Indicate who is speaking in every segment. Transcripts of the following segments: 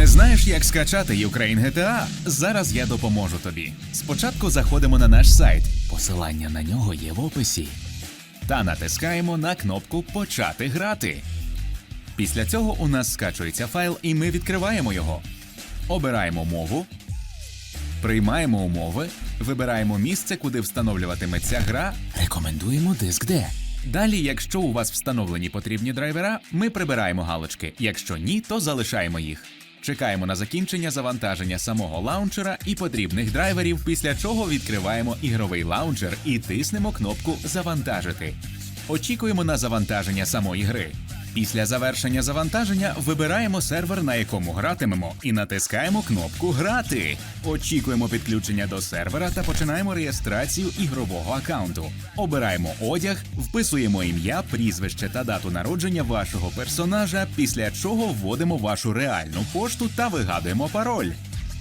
Speaker 1: Не знаєш, як скачати Ukraine GTA? Зараз я допоможу тобі. Спочатку заходимо на наш сайт. Посилання на нього є в описі. Та натискаємо на кнопку Почати грати. Після цього у нас скачується файл, і ми відкриваємо його. Обираємо мову, приймаємо умови, вибираємо місце, куди встановлюватиметься гра. Рекомендуємо диск D. Далі, якщо у вас встановлені потрібні драйвера, ми прибираємо галочки. Якщо ні, то залишаємо їх. Чекаємо на закінчення завантаження самого лаунчера і потрібних драйверів, після чого відкриваємо ігровий лаунчер і тиснемо кнопку Завантажити. Очікуємо на завантаження самої гри. Після завершення завантаження вибираємо сервер, на якому гратимемо, і натискаємо кнопку Грати. Очікуємо підключення до сервера та починаємо реєстрацію ігрового аккаунту. Обираємо одяг, вписуємо ім'я, прізвище та дату народження вашого персонажа, після чого вводимо вашу реальну пошту та вигадуємо пароль.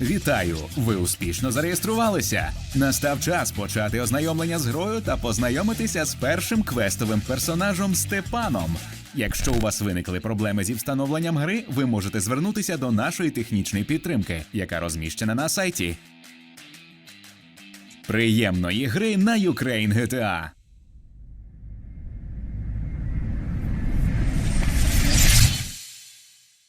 Speaker 1: Вітаю! Ви успішно зареєструвалися. Настав час почати ознайомлення з грою та познайомитися з першим квестовим персонажем Степаном. Якщо у вас виникли проблеми зі встановленням гри, ви можете звернутися до нашої технічної підтримки, яка розміщена на сайті. Приємної гри на Ukraine GTA!